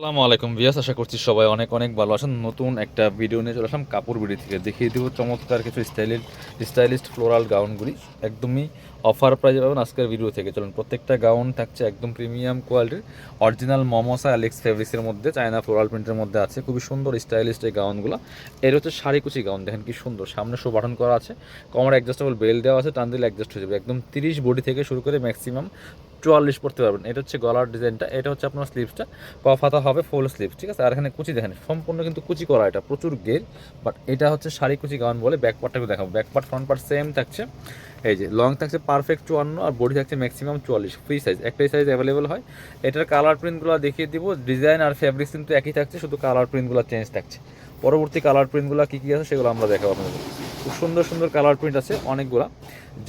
আসসালামু আলাইকুম ভিয়াস আশা করছি সবাই অনেক অনেক ভালো আছেন। নতুন একটা ভিডিও নিয়ে চলে আসলাম কাপড় বিড়ি থেকে। দেখিয়ে দিব চমৎকার কিছু স্টাইলিশ স্টাইলিস্ট ফ্লোরাল গাউনগুলি একদমই অফার প্রাইজে পাবেন আজকের ভিডিও থেকে। চলুন, প্রত্যেকটা গাউন থাকছে একদম প্রিমিয়াম কোয়ালিটির অরিজিনাল মমসা অ্যালেক্স ফেব্রিক্সের মধ্যে চায়না ফ্লোরাল প্রিন্টের মধ্যে আছে। খুবই সুন্দর স্টাইলিস্ট এই গাউনগুলো এর হচ্ছে শাড়ি কুচি গাউন দেখেন কি সুন্দর। সামনে শো বাটন করা আছে। কমার অ্যাডজাস্টেবল বেল দেওয়া আছে, টান দিলে অ্যাডজাস্ট হয়ে যাবে। একদম তিরিশ বডি থেকে শুরু করে ম্যাক্সিমাম চুয়াল্লিশ পড়তে পারবেন। এটা হচ্ছে গলার ডিজাইনটা, এটা হচ্ছে আপনার স্লিভসটা কফ হাতা হবে ফুল স্লিভ ঠিক আছে? আর এখানে কুচি দেখেন, সম্পূর্ণ কিন্তু কুচি করা, এটা প্রচুর গের বাট এটা হচ্ছে শাড়ি কুচি গাউন বলে ব্যাক পার্টটাকে দেখাবো। Back part front part same থাকছে। এই যে লং থাকছে পারফেক্ট চুয়ান্ন, আর বডি থাকছে ম্যাক্সিমাম চুয়াল্লিশ ফ্রি সাইজ একটাই সাইজ অ্যাভেলেবল হয়। এটার কালার প্রিন্টগুলো দেখিয়ে দিব ডিজাইন আর ফ্যাব্রিক্স কিন্তু একই থাকছে, শুধু কালার প্রিন্টগুলো চেঞ্জ থাকছে। পরবর্তী কালার প্রিন্টগুলো কী কী আছে সেগুলো আমরা দেখাবো আপনাদের খুব সুন্দর সুন্দর কালার প্রিন্ট আছে অনেকগুলা।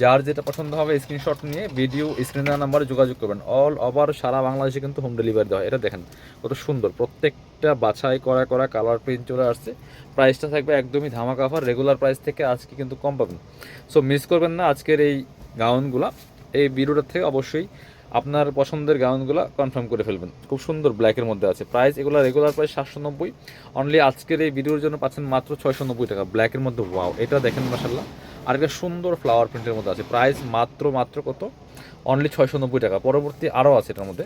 যার যেটা পছন্দ হবে স্ক্রিনশট নিয়ে ভিডিও স্ক্রিন দেওয়া নাম্বারে যোগাযোগ করবেন। অল ওভার সারা বাংলাদেশে কিন্তু হোম ডেলিভারি দেওয়া হয়। এটা দেখেন, কত সুন্দর। প্রত্যেকটা বাছাই করা করা কালার প্রিন্ট চলে আসছে। প্রাইসটা থাকবে একদমই ধামাকা অফার রেগুলার প্রাইস থেকে আজকে কিন্তু কম পাবেন। সো মিস করবেন না আজকের এই গাউনগুলা এই ভিডিওটার থেকে অবশ্যই আপনার পছন্দের গাউনগুলো কনফার্ম করে ফেলবেন। খুব সুন্দর ব্ল্যাকের মধ্যে আছে। প্রাইস এগুলো রেগুলার প্রাইস সাতশো নব্বই। অনলি আজকের এই ভিডিওর জন্য পাচ্ছেন মাত্র ছয়শো নব্বই টাকা। ব্ল্যাকের মধ্যে ওয়াও এটা দেখেন মাসাল্লাহ আর একটা সুন্দর ফ্লাওয়ার প্রিন্টের মধ্যে আছে। প্রাইস মাত্র মাত্র কত? অনলি ছয়শো নব্বই টাকা। পরবর্তী আরও আছে এটার মধ্যে।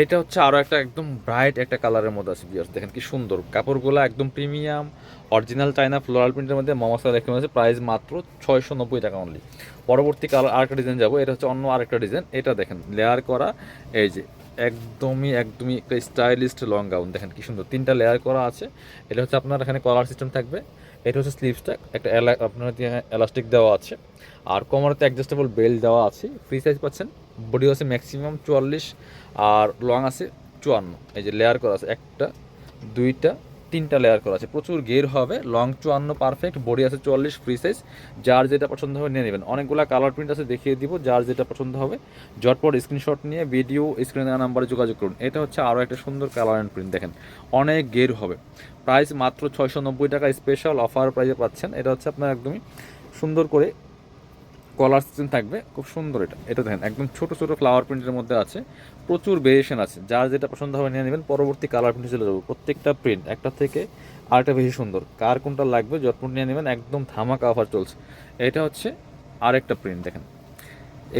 এইটা হচ্ছে আরও একটা একদম ব্রাইট একটা কালারের মধ্যে আছে বিয়ার্স দেখেন কি সুন্দর। কাপড়গুলো একদম প্রিমিয়াম অরিজিনাল চাইনা ফ্লোরাল প্রিন্টের মধ্যে মমসা দেখতে আছে প্রাইস মাত্র ছয়শো নব্বই টাকা অনলি পরবর্তী কালার আরেকটা ডিজাইন যাব, এটা হচ্ছে অন্য আরেকটা ডিজাইন এটা দেখেন লেয়ার করা, এই যে একদমই একদমই একটা স্টাইলিস্ট লং গাউন দেখেন কি সুন্দর, তিনটা লেয়ার করা আছে। এটা হচ্ছে আপনার এখানে কলার সিস্টেম থাকবে। এটা হচ্ছে স্লিভসটা একটা আপনার এলাস্টিক দেওয়া আছে। আর কোমরতে অ্যাডজাস্টেবল বেল্ট দেওয়া আছে। ফ্রি সাইজ পাচ্ছেন। বডি আছে ম্যাক্সিমাম চুয়াল্লিশ আর লং আছে চুয়ান্ন। এই যে লেয়ার করা আছে একটা, দুইটা, তিনটা লেয়ার করা আছে। প্রচুর গের হবে লং চুয়ান্ন পারফেক্ট বডি আছে চুয়াল্লিশ ফ্রি সাইজ যার যেটা পছন্দ হবে নিয়ে নেবেন। অনেকগুলো কালার প্রিন্ট আছে দেখিয়ে দিব যার যেটা পছন্দ হবে। জটপট স্ক্রিনশট নিয়ে ভিডিও স্ক্রিনে দেওয়া নাম্বারে যোগাযোগ করুন। এটা হচ্ছে আরও একটা সুন্দর কালার অ্যান্ড প্রিন্ট দেখেন। অনেক গের হবে। প্রাইস মাত্র ছয়শো নব্বই টাকা স্পেশাল অফার প্রাইসে পাচ্ছেন। এটা হচ্ছে আপনার একদমই সুন্দর করে কলার সিস্টেম থাকবে। খুব সুন্দর এটা। এটা দেখেন, একদম ছোট ছোট ফ্লাওয়ার প্রিন্টের মধ্যে আছে। প্রচুর ভেরিয়েশন আছে। যার যেটা পছন্দ হবে নিয়ে নেবেন। পরবর্তী কালার প্রিন্টে চলে যাব। প্রত্যেকটা প্রিন্ট একটা থেকে আরেকটা বেশি সুন্দর। কার কোনটা লাগবে, জটপট নিয়ে নেবেন। একদম ধামাকা অফার চলছে। এটা হচ্ছে আরেকটা প্রিন্ট দেখেন।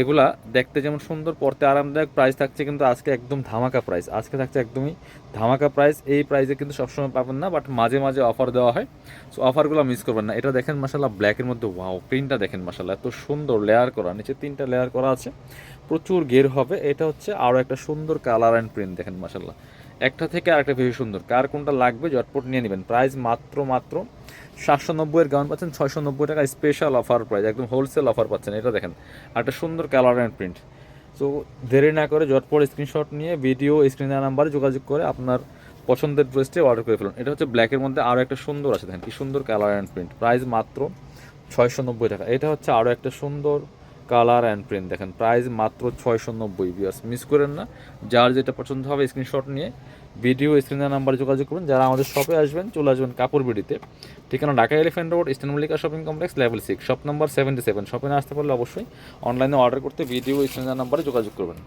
এগুলা দেখতে যেমন সুন্দর, পড়তে আরামদায়ক প্রাইস থাকছে কিন্তু আজকে একদম ধামাকা প্রাইস আজকে থাকছে একদমই ধামাকা প্রাইস এই প্রাইসে কিন্তু সবসময় পাবেন না বাট মাঝে মাঝে অফার দেওয়া হয়। সো অফারগুলো মিস করবেন না। এটা দেখেন মাসাল্লাহ ব্ল্যাকের মধ্যে ওয়াও প্রিন্টটা দেখেন মাসাল্লাহ এত সুন্দর লেয়ার করা। নিচে তিনটা লেয়ার করা আছে। প্রচুর গের হবে। এটা হচ্ছে আরও একটা সুন্দর কালার অ্যান্ড প্রিন্ট দেখেন মাসাল্লাহ একটা থেকে আরেকটা বেশি সুন্দর। কার কোনটা লাগবে জটপট নিয়ে নেবেন। প্রাইস মাত্র মাত্র সাতশো নব্বইয়ের গাউন পাচ্ছেন, ছয়শো নব্বই টাকা স্পেশাল অফার প্রাইস একদম হোলসেল অফার পাচ্ছেন। এটা দেখেন একটা সুন্দর কালার অ্যান্ড প্রিন্ট সো দেরি না করে জটপট স্ক্রিনশট নিয়ে ভিডিও স্ক্রিন নাম্বারে যোগাযোগ করে আপনার পছন্দের ড্রেসটি অর্ডার করে ফেলুন। এটা হচ্ছে ব্ল্যাকের মধ্যে আরও একটা সুন্দর আছে, দেখেন কি সুন্দর কালার অ্যান্ড প্রিন্ট প্রাইস মাত্র ছয়শো নব্বই টাকা। এটা হচ্ছে আরও একটা সুন্দর কালার অ্যান্ড প্রিন্ট দেখেন। প্রাইস মাত্র ছয়শো নব্বই বিয়ার্স মিস করেন না, যার যেটা পছন্দ হবে স্ক্রিনশট নিয়ে ভিডিও স্ক্রিনের নাম্বারে যোগাযোগ করুন। যারা আমাদের শপে আসবেন, চলে আসবেন কাপড় বিডিতে। ঠিকানা Dhaka Elephant Road Eastern Mallika shopping complex level six shop number seventy seven শপে আসতে পারলে অবশ্যই অনলাইনে অর্ডার করতে ভিডিও স্ক্রিনের নাম্বারে যোগাযোগ করবেন।